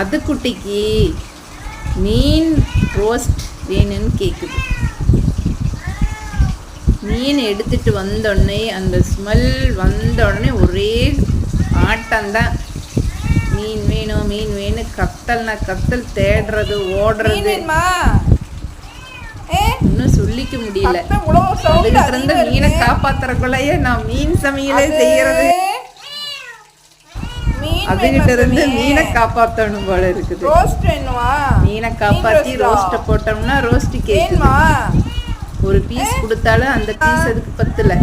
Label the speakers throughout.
Speaker 1: அது குட்டிக்கு மீன் ரோஸ்ட் வேணும்னு கேட்குது மீன் எடுத்துட்டு வந்தோடனே அந்த ஸ்மெல் வந்த உடனே ஒரே ஆட்டம்தான். மீன் வேணும் மீன் வேணும் கத்தல்னா கத்தல் தேடுறது ஓடுறது. இன்னும் சொல்லிக்க முடியல. இருந்து மீனை காப்பாத்துறக்குள்ளேயே நான் மீன் சமையலே செய்யறது. அதுகிட்ட இருந்து மீனை? காப்பாத்தணும் போல இருக்குது.
Speaker 2: ரோஸ்ட் வேணுமா?
Speaker 1: மீனை காப்பாத்தி ரோஸ்ட? போட்டோம்னா ரோஸ்ட் கேக்குது.
Speaker 2: வேணுமா?
Speaker 1: ஒரு பீஸ் கொடுத்தாலும் அந்த பீஸ் அதுக்கு பத்தல.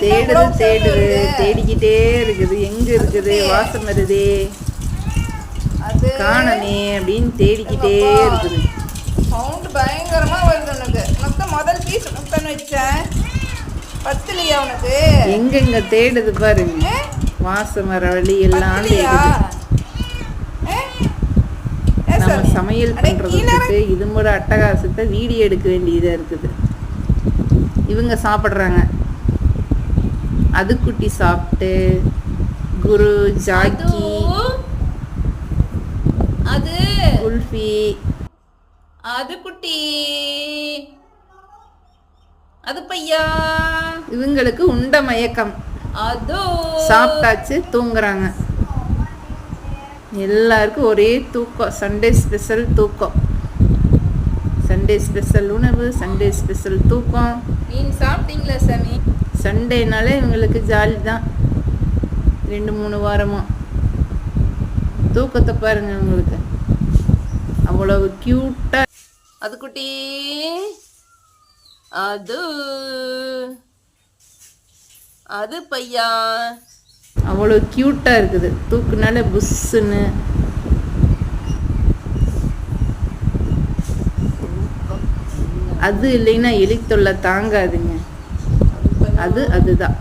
Speaker 1: தேடுது தேடுது தேடிக்கிட்டே இருக்குது. எங்க இருக்குது? வாசம் வருதே.
Speaker 2: அது
Speaker 1: காணமே அப்படின்னு தேடிக்கிட்டே இருக்குது.
Speaker 2: சவுண்ட் பயங்கரமா வருது உனக்கு. உனக்கு முதல் பீஸ் முத்தன் வச்சேன். பத்துலையா உனக்கு?
Speaker 1: எங்கெங்க தேடுது பாருங்க? வாசம் வர வழி எல்லாம் நம்ம
Speaker 2: சாமி.
Speaker 1: சமையல் பண்றதுக்கு இது கூட அட்டகாசத்தை வீடியோ எடுக்க வேண்டியதா இருக்குது. இவங்க சாப்பிட்றாங்க. அது குட்டி சாப்பிட்டு குரு ஜாக்கி
Speaker 2: அது.
Speaker 1: குல்ஃபி.
Speaker 2: அது குட்டி. அது பையா?
Speaker 1: இவங்களுக்கு உண்ட மயக்கம்.
Speaker 2: அதோ.
Speaker 1: சாப்பிட்டாச்சு தூங்குறாங்க. எல்லாருக்கும் ஒரே தூக்கம். சண்டே ஸ்பெஷல் தூக்கம். சண்டே ஸ்பெஷல் உணவு சண்டே ஸ்பெஷல் தூக்கம்.
Speaker 2: மீன் சாப்பிட்டீங்களா சாமி?
Speaker 1: சண்டேனாலே இவங்களுக்கு ஜாலி தான். ரெண்டு மூணு வாரமா. தூக்கத்தை பாருங்க உங்களுக்கு. அவ்வளவு க்யூட்டா
Speaker 2: அது குட்டி. அது. அது பையா?
Speaker 1: அவ்வளோ க்யூட்டா இருக்குது. தூக்குனால புஷ்ஷுன்னு அது இல்லைன்னா எலி தொல்லை தாங்காதுங்க. அது அதுதான்.